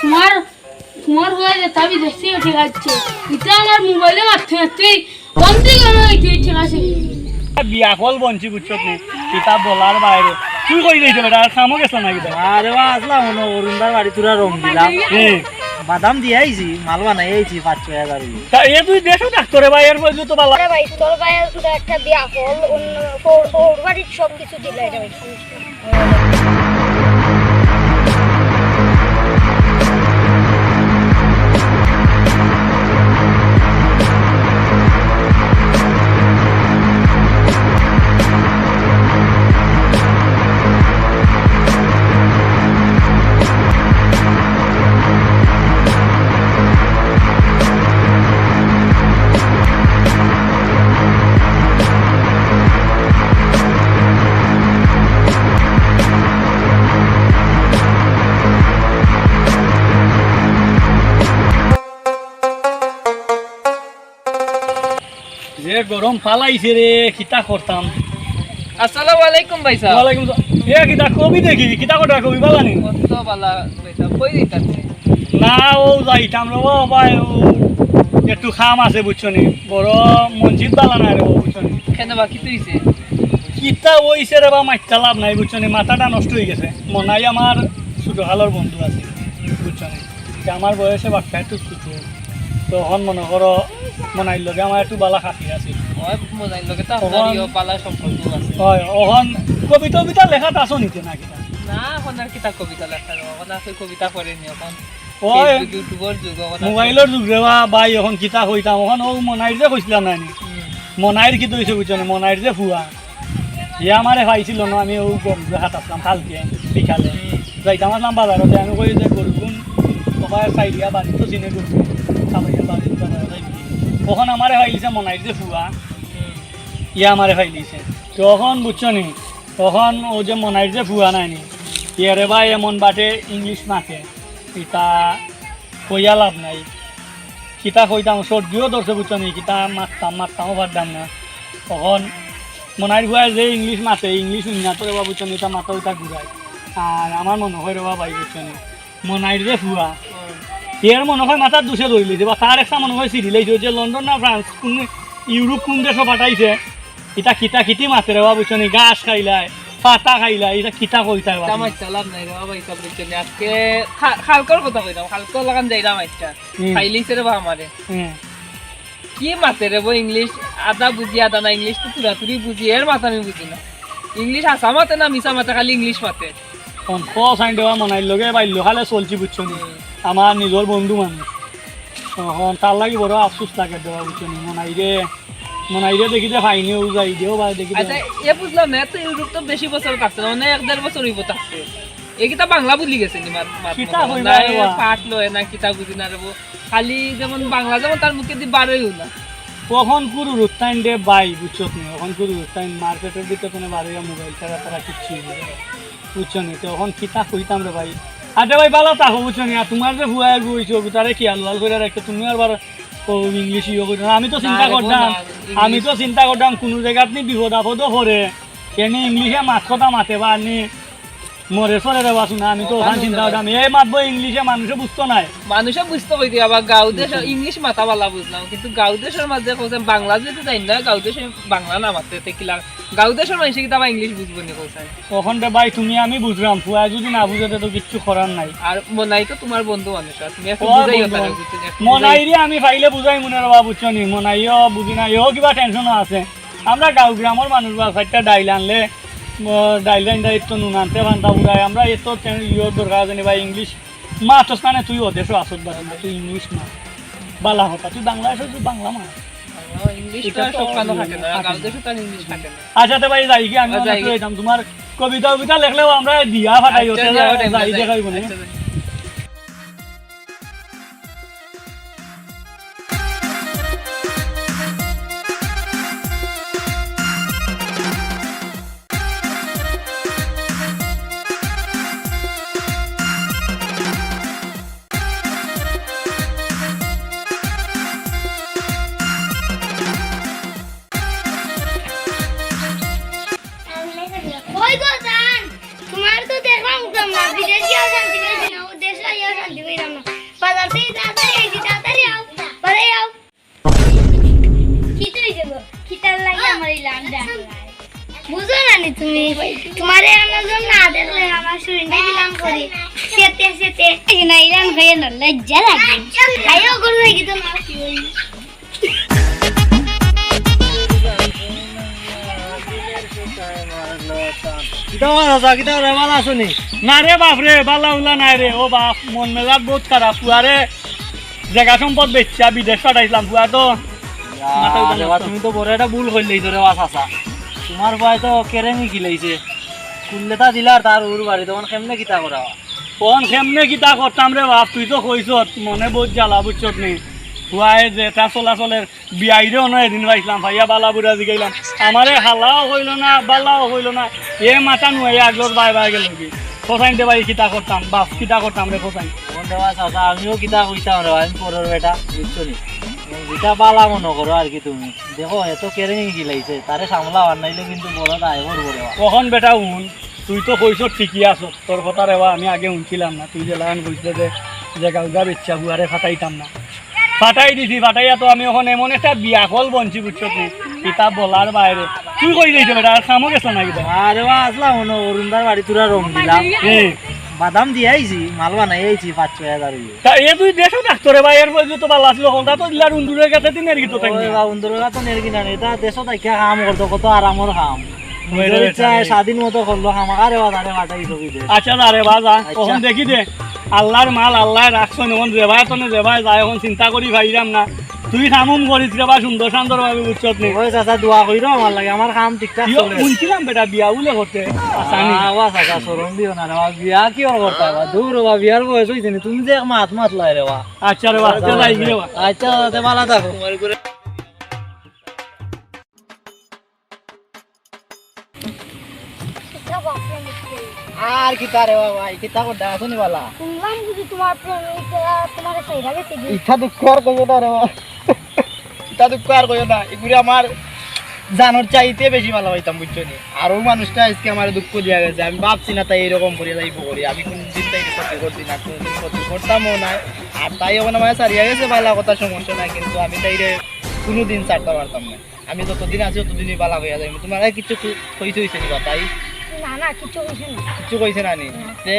তোমার তোমার হয়ে যে তাবি দেখছি ঠিক আছে। এটা আমার মোবাইলে মারতে মারতে বন্ধই কেন হইতে ঠিক আছে? বিয়া কল বঞ্চি বুঝছত নি কিতাব বলার বাইরে। তুই কই দিয়েছ বেটা? আর খামো গেছ না কিতা আরে বা আসলাম অরুণদার বাড়ি তোরা রং দিলাম হ্যাঁ। বাদাম দিয়ে আইছি মাল বানাই আইছি পাঁচ ছয় হাজার তা এ তুই দেশো ডাক্তারে ভাই এর বলছো তো বালা ভাই তোর পুরো একটা বিয়া হল অন্য ওর- ওর বাড়ির সব কিছু দিলে গরম ফালাইছে রে কিতা করতাম? আসসালামু আলাইকুম ভাই সাহেব। ওয়ালাইকুম আসসালাম। এ কিতা কবি দেখি কিতা কথা কবি বালা নি? কত বালা সাহেব কই দিতাছে না ও যাইতাম রে ও ভাই ও একটু খাম আছে বুঝছ নি? বড় মসজিদ বালা নাই রে বুঝছ নি? কেন বাকি তুইছে কিতা ওইছে রে বা মাইতা লাভ নাই বুঝছ নি? মাথাটা নষ্ট হয়ে গেছে। মনাই আমার ছোট হালোর বন্ধু আছে বুঝছ নি? আমার বয়সে বাচ্চা একটু ছোট তখন মনে করো মনাইর লগে আমার একটু বালা খাতি আছে লগে তো সম্পর্ক আছে। হয় অহন কবিতা কবিতা লেখাত আছো নিতে না কিতা না এখন আর কিতা কবিতা লেখা এখন আছে কবিতা ফেসবুক, যুগ এখন মোবাইলের যুগ বা বাই এখন কিতা হইতাম এখন ও মনাইর যে কইছিলা নাই নি। মনাইর কি তৈছে বুঝছ না মনাইর যে ফুয়া ই আমারে পাইছিল না আমি ও গম হাত আসলাম কালকে বিকালে যাইতাম আসলাম বাজারতে আমি কই যে গরুগুন সবাই চাইডিয়া বাড়ি তো চিনে গরু বাড়ি যাই তখন আমারে পাইলিছে মনাইর যে ফুয়া ইয়া আমারে পাইলিছে তখন বুঝছ নি, তখন ও যে মনাইর যে ফুয়া নাই নি ইয়ারে ভাই এমন বাটে ইংলিশ মাখে ইতা কইয়া লাভ নাই। কিতা কইতাম সর্দিও ধরছে বুঝছ নি, কিতা মারতাম মারতামও পারতাম না তখন মনাইর ভুয়ায় যে ইংলিশ মাতে ইংলিশ উন্নত রেবা বুঝছ নি তা মাথা উঠা ঘুরায় আর আমার মনে হয় রেবা ভাই, বুঝছ নি মনাইর যে ফুয়া এর মনে হয় মাথার দুষে ধরিলিছে বা তার একটা মনে হয় সিরিলাইছে যে লন্ডন না ফ্রান্স কোন ইউরোপ কোন দেশও পাঠাইছে এটা কিতা কিতি মাতে রেবা বুঝছ নি গাছ খাইলায় পাতা খাইলাই এটা কিতা জামাই চালাম নাই রে ভাই সাহেব বুঝছেন আজকে খালকর কথা খালকর লাগান যাইলাম আজকে। খাইলিছে রে আমারে। কি মাতে রে বো ইংলিশ আদা বুঝি আদা না ইংলিশ তো তুরা তুরি বুঝি এর মাথা আমি বুঝি না। ইংলিশ আসা মাতে না মিশা মাতে খালি ইংলিশ মাতে। দেওয়া মনাইর লগে খালে চলছি বুঝছ নি? আমার নিজের বন্ধু মানুষ তখন তার লাগি বড় আফসোস লাগে দেওয়া বুঝছ নি? মনাইরে মনাইরে দেখি যে ফাইনেও যাই দিও বা দেখি আচ্ছা এ বুঝলাম না তো ইউরোপ তো বেশি বছর থাকছে মানে এক দেড় বছর হইব থাকছে এই বাংলা বুঝলি গেছে নি? পাঠ লয় না কিতা বুঝি না রে বো। খালি যেমন বাংলা যেমন তার মুখে দি বারোই না। কখন কুরু রুস্তাইন দে বাই বুঝছ নি? কখন কুরু রুস্তাইন মার্কেটের ভিতরে কোনো বাড়ি মোবাইল ছাড়া তারা কিচ্ছু বুঝছ নি? তখন কিতা কইতাম রে ভাই? আরে ভাই ভালো থাকো বুঝছ নি? আর তোমার যে ভুয়া বইছো তারে কি লাল করে রাখছো? তুমি আর ও ইংলিশ ইয়ে করছ। আমি তো চিন্তা করতাম আমি তো চিন্তা করতাম কোনো জায়গাত নি বিপদ আপদও করে কেন ইংলিশে মাছ কথা মাতে বা নি মরে সরে রে বাসু না আমি তো ওখানে চিন্তা করতাম এই মাতবো ইংলিশে মানুষে বুঝতো নাই। মানুষে বুঝতে কই দিয়া আবার গাঁও দেশ ইংলিশ মাথা বালা বুঝলাম কিন্তু গাঁও দেশের মাঝে কইছেন বাংলা যদি যাই না গাঁও দেশে বাংলা না মাতে তে কিলা গাঁও দেশের মানুষ কিন্তু আবার ইংলিশ বুঝব নি কইছেন তখন রে ভাই তুমি আমি বুঝলাম ফুয়া যদি না বুঝাতে তো কিচ্ছু করার নাই। আর মনাই তো তোমার বন্ধু মানুষ আর তুমি আমি পাইলে বুঝাই মনে রবা বুঝছ নি মনাইও বুঝি না এও কিবা টেনশনও আছে। আমরা গাঁও গ্রামের মানুষ বা চারটা ডাইল আনলে ডাইল এতো নুন আনতে ভান্তা উড়াই আমরা এত ইয়ে দরকার জানি বা ভাই? ইংলিশ মা তো স্থানে তুই ওদেশও আসত বাড়ি তুই ইংলিশ মা। বালা হতা তুই বাংলা আসো তুই বাংলা মা। আচ্ছা তো ভাই যাই কি আমি আচ্ছা। তোমার কবিতা কবিতা লেখলেও আমরা দিয়া ফাটাই আচ্ছা, যাই। দেখাইব না। দেখলে আমার শরীরটা সেতে সেতে। না ইরান খাইয়ে না লজ্জা লাগে। খাইও গরু নাকি তো না? মন জায়গা সম্পদ বেচা বিদেশ পাঠাইছিলাম পুয়া তো। তুমি তো বড় একটা ভুল করলেই তো রে বাস আসা তোমার ভাই তো কেরেমি খিলাইছে কুল্লেতা দিলার তার ওর বাড়ি তখন কেমনে কিতা করা কোন কেমনে কিতা করতাম রে বাপ তুই তো কইস মনে বহুত জ্বালা বুঝছত নি। হুয়ায় যে তা চলাচলের বিয়াইরেও নয় এদিন পাইছিলাম ভাইয়া বালা বুড়া জিগাইলাম আমারে হালাও হইল না বালাও হইল না এ মাথা নুয়ে আগলোর বাই বাই গেল কি ফসাইনতে পারি কিতা করতাম বাপ কিতা করতাম রে ফসাইন আমিও কিতা কইতাম রে ভাই, আমি পরের বেটা বুঝছ নি? যেটা পালা মনে করো আর কি তুমি। দেখো এত কেরেমি খিলাইছে তারে সামলাও আর নাইলে কিন্তু বড় দায় করব কখন বেটা উন? তুই তো কইস ঠিকই আছো। তোর কথা রেবা আমি আগে উনছিলাম না। তুই যে লাগান কইছিলে যে যে গাউগা বেচ্চা হুয়ারে ফাটাইতাম না। ফাটাই দিছি ফাটাইয়া তো আমি এখন এমন একটা বিয়া কল বঞ্চি বুঝছ তুই কিতাব বলার বাইরে তুই কই দিয়েছ বেটা? আর খামো গেছো না কিতা আরে বা আসলাম অরুণদার বাড়ি তোরা রং দিলাম। বাদাম দিয়ে আইছি মাল বানাই আইছি পাঁচ ছয় হাজার। তা এ তুই দেশো ডাক্তারে ভাই এর পর তো আসলো তো উন্দুরের কাছে দিন আর কি তো থাকবে। ওই বা বন্ধুরা তো নেরগি না এটা দেশত আইকা কাম করতো কত আরামর কাম রে স্বাধীন মতো করল খামাকারে বা তারে মাটাই ছবি দে। আচ্ছা না রে বাজা আচ্ছা। কখন দেখি দে আল্লাহর মাল আল্লাহ রাখছো এখন জেবাই তো জেবাই যায় এখন চিন্তা করি ভাইরাম না। তুই কামুম করিস রে বা সুন্দর সুন্দর ভাবে বুঝছত নি ওই চাচা দোয়া কইরো আমার লাগে। আমার কাম ঠিকঠাক চলে। শুনছিলাম বেটা বিয়া উলে করতে। আসানি আওয়া চাচা সরম দিও না রে বা বিয়া কি আর করতে বা? দূর বা বিয়ার বয়স হইছে নি তুমি যে মাত মাত লাই রে বা। আচ্ছা রে বা গিয়ে বা। আচ্ছা তে ভালো থাকো। আর কি তারে বাবা কি বালা? শুনলাম যদি তোমার প্রেমিকা তোমার সেইরা গেছে ইচ্ছা দুঃখ আর কইও না রে ইচ্ছা দুঃখ আর কইও না এগুলি আমার জানোর চাইতে বেশি ভালো হইতাম বুঝছ নি? আরও মানুষটা আজকে আমার দুঃখ দিয়া গেছে। আমি ভাবছি না তাই এরকম করে যাইব করি আমি কোনদিন তাই ক্ষতি করছি না কোনদিন ক্ষতি করতামও না। আর তাই এখন আমার সারিয়া গেছে ভালো কথা সমস্যা নাই কিন্তু আমি তাইরে কোনোদিন ছাড়তে পারতাম না। আমি যতদিন আছি ততদিনই ভালো হইয়া যাই তোমার কিছু কইতে হইছে তাই? না না কিছু না। কইছে না নি?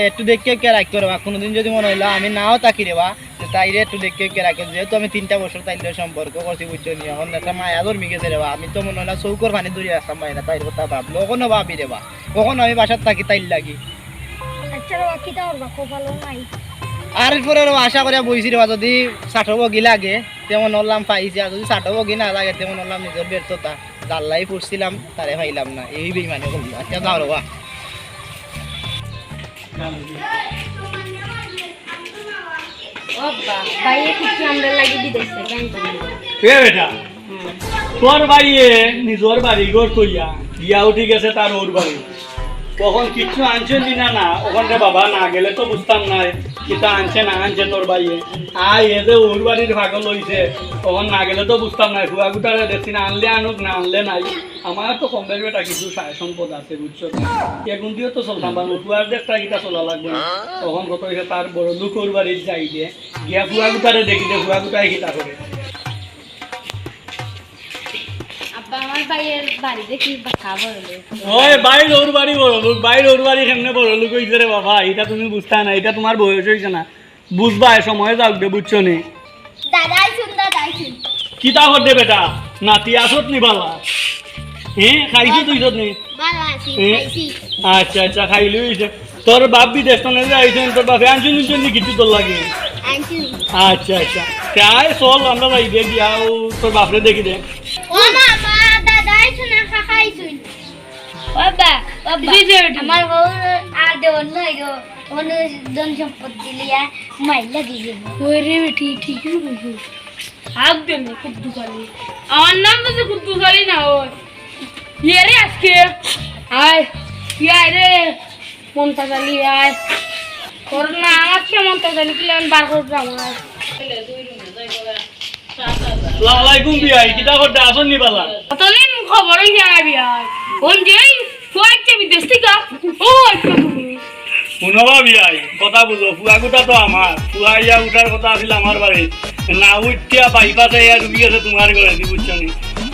একটু দেখে কে রাখতে রেবা কোনোদিন যদি মনে হইল আমি নাও তাকি রেবা যে তাইরে একটু দেখে কে রাখে? যেহেতু আমি তিনটা বছর তাইলে সম্পর্ক করছি বুঝছ নি? এখন একটা মায়া ধর্মী গেছে রেবা আমি তো মনে হলো চৌকর পানি ধরে আসতাম মাই না তাইর কথা ভাবলো কখনো ভাবি রেবা কখনো আমি বাসার থাকি তাইর লাগি। আচ্ছা রে আর আরও আশা করে বইছি রেবা যদি ষাটো বগি লাগে তেমন হলাম পাইছি। আর যদি ষাটো বগি না লাগে তেমন হলাম নিজের ব্যর্থতা। জাল্লাই পড়ছিলাম তারে পাইলাম না। এই বেইমানি করল আচ্ছা যাও রেবা বাইরে এ বেটা তোর বাড়িয়ে নিজের বাড়ি ঘর কইয়া বিয়া উঠি গেছে তার ওর বাড়ি। কখন কিচ্ছু আনছে নি না ওখানে বাবা না গেলে তো বুঝতাম না, কিতা আনছে, না আনছে তোর বাড়িয়ে আয় এ যে ওর বাড়ির ভাগ লইছে তখন না গেলে তো বুঝতাম না, খুয়া গুটারে দেখছি না, আনলে আনুক, না আনলে নাই। আমার তো কম বেটা কিছু সায় সম্পদ আছে, বুঝছ? এখন দিয়েও তো চলতাম পারব ফুয়ার দেখটা কিটা চলা লাগবে। তখন কত তার বড় লোক ওর বাড়ির যাই দিয়ে গিয়া ফুয়া গুটারে দেখি দে ফুয়া গুটায় কিটা করে। ভাইয়ের ওই বাইর ওর বাড়ি বড় লোক বাইর ওর বাড়ি কেমনে বড় লোক? হইছে রে বাবা এটা তুমি বুঝতা না এটা তোমার বয়স হয়েছে না। বুঝবা এ সময় যাও দে বুঝছ নি? দাদাই শুন দাদাই শুন। কি তা করতে বেটা? নাতি আসত নি বালা হ্যাঁ খাইছি তুই তো নি? ভালো আছি খাইছি। আচ্ছা আচ্ছা খাইলি হইছে। তোর বাপ বিদেশ তো নেই আইছেন তোর বাপে আনছি নিচ্ছেন নি কিছু তোর লাগে? আচ্ছা আচ্ছা। তাই চল আমরা যাই দে গিয়া ও তোর বাপরে দেখি দে। ও শুন খাই শুন বাবা। আমার বউ আর দেওয়ার নয় গো ওনে ধন সম্পত্তি লিয়া মাই লাগি যাব ওই রে বেটি হাত দেন না কুদ্দু খালি। আমার নাম তো কুদ্দু খালি না ওই ইয়ে রে আজকে আয় ইয়ে রে মমতা আয়। তোর না আমার চেয়ে মমতা জালি কিলে বার করব আমার। সালামালাইকুম বিয়াই কিতা করতে আসন নি বালা? কতদিন খবরই জানাবি আর ওই যে ফুয়াচ্ছে বিদেশ থেকে? ও আচ্ছা শুনবা বিয়াই কথা বুঝো ফুয়া গুটা তো আমার ফুয়া ইয়া উঠার কথা আছিল আমার বাড়ি না উঠিয়া বাইপাসে ইয়া ডুবি আছে তোমার ঘরে দি বুঝছ নি?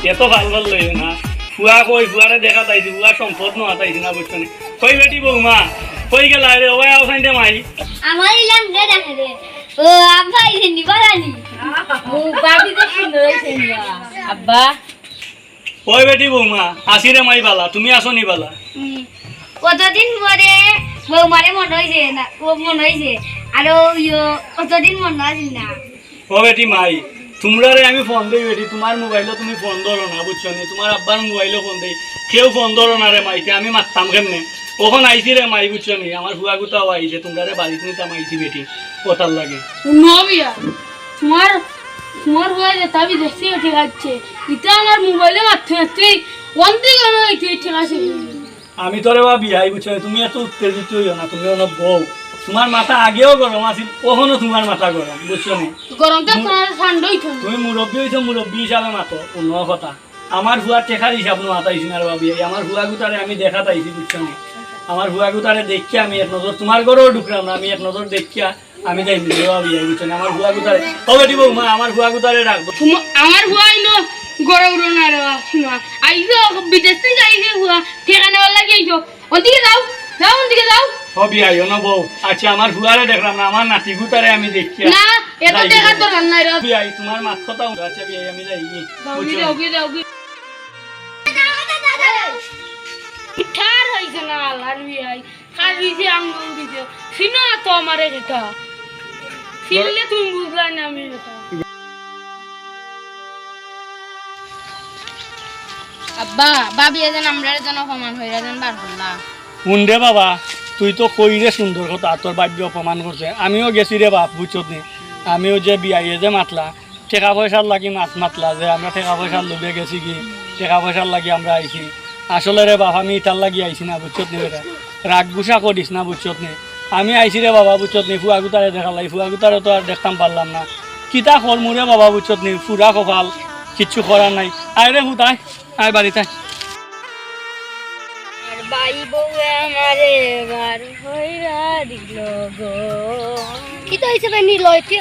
এত ভালো ভালো লাগে না ফুয়া কই ফুয়ারে দেখা তাইছি ফুয়া সম্পদ নোয়া তাইছি না বুঝছ কই বেটি বৌমা কই গেলা রে ওই আওসাইন দে মাই। আমার ইলাম রে দেখে রে ও আব্বা ইলে নিবারানি ও আব্বা। ওই বেটি বৌমা আসি রে মাই বালা তুমি আসো নি বালা। কতদিন পরে বৌমারে মনে হয়েছে না ও মনে হয়েছে আর ইয়ো কতদিন মনে না। ও বেটি মাই তোমরা রে আমি ফোন দেই বেটি তোমার মোবাইলও তুমি ফোন ধরো না বুঝছ নি? তোমার আব্বার মোবাইলও ফোন দেই কেউ ফোন ধরো না রে মাইতে আমি মারতাম কেমনে? ওখন আইছি রে মাই বুঝছ নি? আমার ফুয়া গুতাও আইছে তোমরা রে বাড়িতে নিতাম আইছি বেটি কথার লাগে। তোমার তোমার হয়ে তাবি দেখছি ঠিক আছে। এটা আমার মোবাইলে মারতে মারতে ওন থেকে ঠিক ঠিক আছে? আমি তোরে বা বিয়াই বুঝছ তুমি এত উত্তেজিত হইও না তুমি অলপ বউ। তোমার মাথা আগেও গরম আছিল ওখনও তোমার মাথা গরম বুঝছ নি? গরমটা ঠান্ডাই থাকে তুমি মুরব্বী হয়েছো মুরব্বী হিসাবে মাতো অন্য কথা। আমার ভুয়ার টেকার হিসাব নো আতাইছি না বাবি আমার ভুয়া গুতারে আমি দেখা তাইছি বুঝছ নি? আমার ভুয়া গুতারে দেখিয়া আমি এক নজর তোমার ঘরেও ঢুকলাম না আমি এক নজর দেখিয়া আমি যাই মিলে বাবি বুঝছ নি আমার ভুয়া গুতারে বেটি বউ মা? আমার ভুয়া গুতারে রাখব? আমার হুয়া ইনো গড়ে উড়ো না রে শুনো আইসো বিদেশ থেকে আইসো হুয়া। ঠিকানা লাগে আইসো। ওদিকে যাও যাও ওদিকে যাও। ও বিয়াই না বউ। আচ্ছা আমার ভুয়ারে দেখলাম না আমার নাতি গুতারে আমি দেখিয়া না এত যাই দেখার। দরকার নাই রে। বিয়াই তোমার মাত কথা আচ্ছা বিয়াই আমি যাই দাউগি বুঝছ? নি? দাউগি দাউগি ঠার হইছে না আল্লাহর বিয়াই। খার হইছে আঙ্গুল দিছে। সিনো তো আমারে এটা সিনলে তুমি বুঝলাই না আমি এটা। আব্বা ভাবি এজন আমরা যেন অপমান হয়ে যেন বার করলা। রে বাবা তুই তো কই রে সুন্দর কথা তোর বাব্য অপমান করছে। আমিও গেছি রে বাপ বুঝছত নি আমিও যে বিয়াইয়ে যে মাতলা টাকা পয়সার লাগি মাত মাতলা যে আমরা টাকা পয়সার লোভে গেছি কি টাকা পয়সার লাগি আমরা আইছি। আসলে রে বাপ আমি ইটার লাগি আইছি না বুঝছত নি বেটা? রাগ গুসা করিস না বুঝছত নি আমি আইছি রে বাবা বুঝছত নি ফুয়া গুতারে দেখা লাই ফুয়া গুতারে তো আর দেখতাম পারলাম না। কিতা কর মুরে বাবা বুঝছত নি ফুরা কপাল কিচ্ছু করার নাই। আয় রে হুতাই আয় বাড়িতে হয়েছে ভাই নিলয় তুই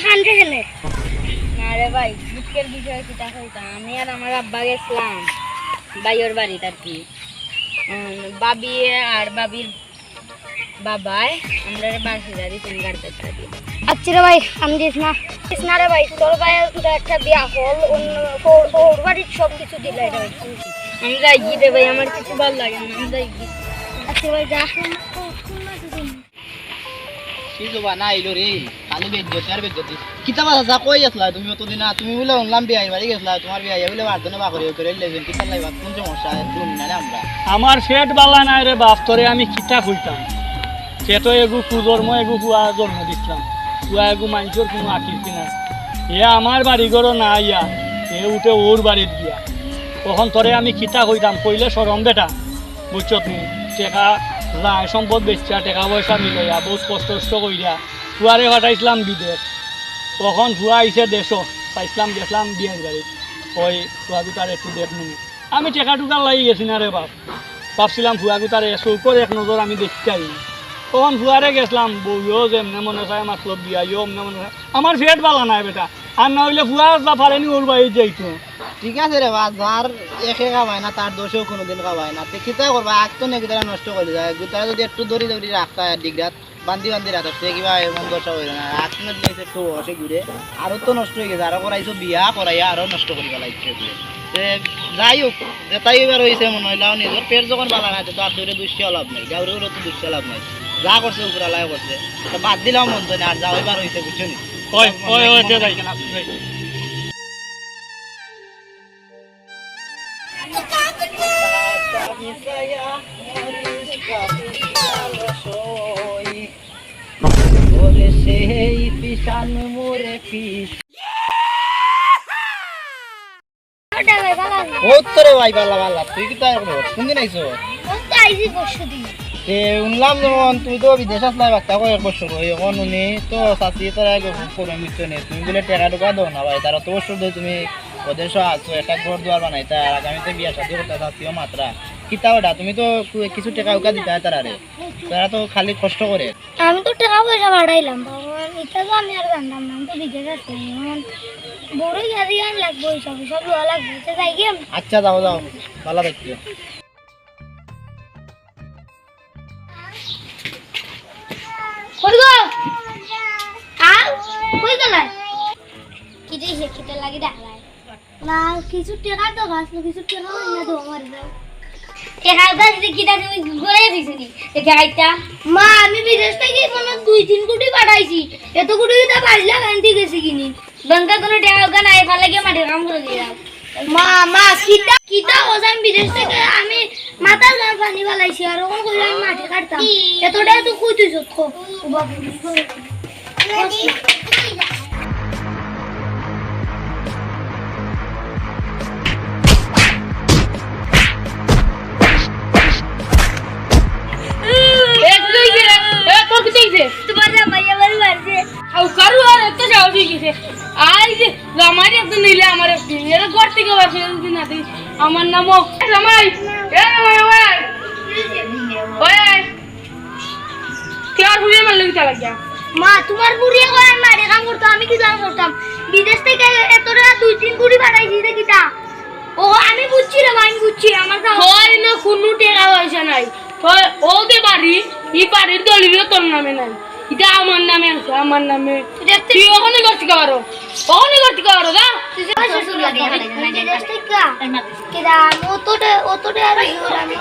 আরে ভাই দুঃখের বিষয় কিটা হইতাম আমি আর আমার আব্বা গেছিলাম বাইয়ের বাড়িতে আর কি। বাবি আর বাবির বাবাই আমরা বাসিরা দিচ্ছেন গাড়িতে থাকি আচ্ছা রে ভাই আমি দিস না দিস না রে ভাই তোর ভাই একটা বিয়া হল অন্য তোর বাড়ির সব কিছু দিলে রে ভাই আমি যাই রে ভাই আমার কিছু ভালো লাগে না আমি যাই আচ্ছা ভাই যা। না আইলো রে আর কিতা বাজা যা কই আসলা তুমি অতদিন না তুমি বলে অনলাম বিয়াই বাড়ি গেছলা তোমার বিয়াই বলে বারদনে বা করে করে লেবেন কিতা লাইবা কোন সমস্যা? শুনি না আমরা। বালা নাই রে বাপ তোরে আমি কিতা খুলতাম পেটো এগু কুজন্ম এগু কুয়া জন্ম দিতাম কুয়া এগু মানুষের কোনো আকৃতি নাই। এ আমার বাড়ি ঘরও না ইয়া এ উঠে ওর বাড়িত গিয়া তখন তোরে আমি কিতা কইতাম কইলে সরম বেটা। বুঝছত নি টেকা লাই সম্পদ বেচা, টাকা পয়সা মিলাইয়া, বহুত কষ্ট কষ্ট কইরা ফুয়ারে পাঠাইছিলাম বিদেশ। তখন ফুয়া আইসে দেশ চাইছিলাম গেছিলাম বিয়ের বাড়িত ওই ফুয়া দুটার একটু দেখ নি আমি টেকা টুকা লাগি গেছি না রে বাপ। ভাবছিলাম ফুয়া গুতারে চৌকর এক নজর আমি দেখতে আই তখন ফুয়ারে গেছিলাম বউও যে এমনি মনে চায় মাতলব বিয়াইও এমনি মনে চায়। আমার ফেট বালা নাই বেটা। আর না হইলে ফুয়া যা পারেনি ওর বাড়ি যাইতো। ঠিক আছে রে বা, যার একে খাওয়ায় না, তার দোষেও কোনোদিন খাওয়ায় না। কিতা করবা, আগ তো নেকি তারা নষ্ট করে যায়। গুতারা যদি একটু দড়ি দড়ি রাখতা ডিগ্রাত বান্ধি বান্ধি রাখতে তে কিবা এমন দশা হইল না। আগ না দিয়েছে একটু অসে ঘুরে, আরও তো নষ্ট হয়ে গেছে, আরও করাইছো, বিয়া করাইয়া আরও নষ্ট করি তে যাই হোক, যেটাই এবার হয়েছে মনে হইলাও নিজের। পেট যখন বালা নাই তো আর দূরে দুষ্টি লাভ নাই। গাউরে তো দুষ্টি লাভ নাই। যা করছে উপরালায় করছে। তো বাদ দিলাম মন তো না আর যা হইবার হয়েছে বুঝছ নি? ওই ওই ওই তে যাই ওরে সেই পিসান মোরে পিস ভাই ভালো আছে ও তোরে ভাই বালা বালা তুই কি তাই করব? কোন দিন আইছো? ও আইছি পরশু দিন তে উনলাম যেমন তুই তো বিদেশ আসলাই বাক্তা কয় এক বছর হই এখন উনি তো চাচি তোরা করে মিট্টু নেই তুমি বলে টাকা টুকা দাও না ভাই তারা তো বছর ধরে তুমি ওদের সহ আছো একটা ঘর দুয়ার বানাইতা আর আগামীতে বিয়া শাদি করতে চাচ্ছিও মাত্রা কিতা ওটা তুমি তো কিছু টাকা উকা দিতে হয় তারা রে তারা তো খালি কষ্ট করে আমি তো টাকা পয়সা বাড়াইলাম এটা তো আমি আর জানতাম না আমি তো বিদেশ গাড়ি আন লাগবে সব সব লাগবে আচ্ছা যাও যাও ভালো কই গো? আর কই গেলাই কি যে হে কিতে লাগি ডাকলাই না কিছু টাকা তো গাছ কিছু না তো আমার দাও মা আমি বিদেশ থেকে কোনো দুই তিন কোটি পাঠাইছি। এত কোটি তা গান্তি গেছি কিনি। ব্যাংকে কোনো টাকা নাই ভালো লাগে মাঠে কাম করে দিলাম মা মা কিটা কিটা ওজ বিদেশ থেকে আমি মাথার গান পানি বালাইছি আর ওখান করে আমি মাঠে কাটতাম। এতটা তো কই তুই সত্য বাবু এ তুই কি রে এ তোর কি চাইছে তোমার জামাইয়া বাড়ি বাড়ছে আউ কারু আর এত যাও গেছে। আই যে আমার একটু নিলে আমার এর ঘর থেকে বাসে যদি না আমার নামও জামাই এ জামাই ওই ওই কে আর মারলে কি লাগিয়া? মা তোমার বুড়ি আমি মাঠে কাম করতাম আমি কি কাম করতাম? বিদেশ থেকে এতটা দুই তিন কুড়ি পাঠাইছি দেখিতা ও আমি বুঝছি রে আমি বুঝছি আমার কাছে হয় না কোনো টাকা পয়সা নাই। ও যে বাড়ি এই বাড়ির দলিলও তোর নামে নাই। এটা আমার নামে আছে আমার নামে। তুই ওখানে করতে পারো ওখানে করতে পারো আর কি করে আমি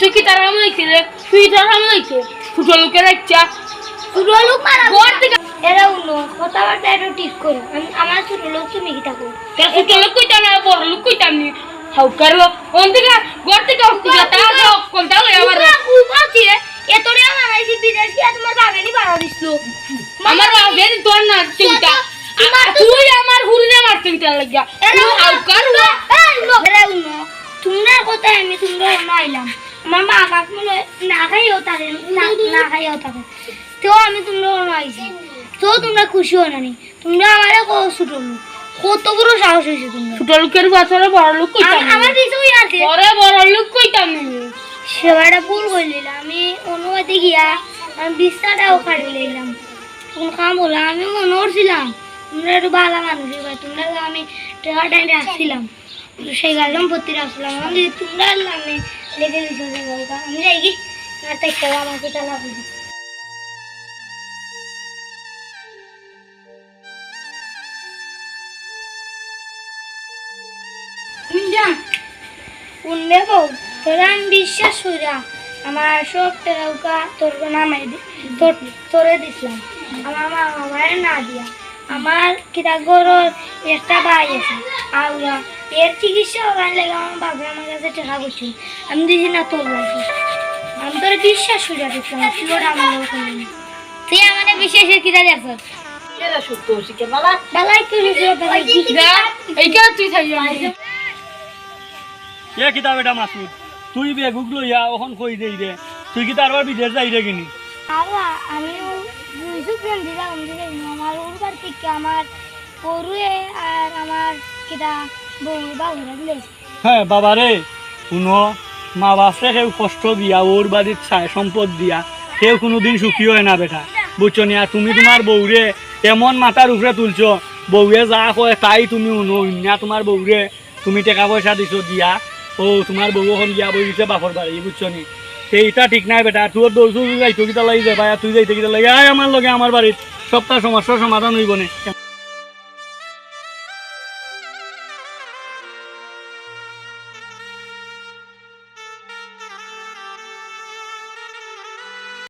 তুই কি তার নামে দেখছি রে? তুই তার নামে দেখছে ছোট লোকের ইচ্ছা ছোট লোক মারা এরা উনো কথাবার্তা একটু ঠিক করো। আমার ছোট লোক তুমি কি থাকো তোর ছোট লোক কইতাম না বড় লোক কইতাম নি। হাউ কারও থেকে ঘর থেকে উঠতে যা তা কোনটা হয়ে আবার উপাচি এতটা মারাইছি বিদেশ গিয়া তোমার বাবেনি বাড়া দিছিল। আমার বাপের তোর না চিন্তা। তো- তুই আমার হুরনে মারতে দিতে লাগিয়া। তুই হাউ কারও? এরা উনো তোমরা কথা আমি তোমরা উনো আইলাম। আমার মা বাপ মনে না খাইও থাকে না না খাইও থাকে তো আমি তোমরা উনো আইছি। তো তোমরা খুশি হো নানি তোমরা আমারে কো ছোট লোক কত বড় সাহস হয়েছে তোমরা? ছোট লোকের বাচ্চারা বড় লোক কইতাম আমার- আমার আছে পরে বড় লোক কইতাম সেবাটা ভুল আমি গিয়া আমি বিছনাটাও খাড়ি লইলাম। তখন কাম বললাম আমি মনে করছিলাম তোমরা একটু ভালো মানুষ এবার তোমরা আমি টাকা টাইমে আসছিলাম। সেই গাছ সম্পত্তি রাখছিলাম আমি তোমরা আমি লেগে আমি যাই কি? তাই খেলা আমাকে পুণ্যে বউ তোরা আমি বিশ্বাস করিয়া আমার সব টাকা তোর নামাই দি তোর তোরে দিছিলাম। আমার মা আমার না দিয়া আমার কিতা গরর একটা ভাই আছে আর ওরা এর চিকিৎসা ওখান লাগে আমার বাবা আমার কাছে টাকা করছিল আমি দিছি না তোর লাগে আমি তোর বিশ্বাস করিয়া দিছিলাম তুই আমার ওখানে তুই আমার বিশ্বাসের কিতা দেখছ? বালাই তুই বালাই এইটা তুই থাকি এ কিতা এটা মাসুদ? তুই বেগুক লইয়া ওখন কই দেই রে? তুই কি তারবার বিদেশ যাই রে কিনি? আবা আমি বুঝু প্রেম দিলাম দিলে আমার ওর বাড়ি থেকে আমার পড়ুয়ে আর আমার কিটা বউ বাবুরা দিলে। হ্যাঁ বাবা রে শুনো মা বাপরে কেউ কষ্ট দিয়া ওর বাড়ির ছায় সম্পদ দিয়া কেউ কোনোদিন সুখী হয় না বেটা। বুঝছ নি? আর তুমি তোমার বউরে এমন মাথার উপরে তুলছো বউয়ে যা কয় তাই তুমি শুনো। না তোমার বউরে তুমি টাকা পয়সা দিছো দিয়া ও, তোমার বউ এখন গিয়া বই দিছে বাপর বাড়ি বুঝছ নি? এইটা ঠিক নাই বেটা তোর দৌড় যাইতো কিতা লাগি যাবা তুই যাইতে কিতা লাগে আয় আমার লগে আমার বাড়ির সপ্তাহ সমস্যার সমাধান হইব নে?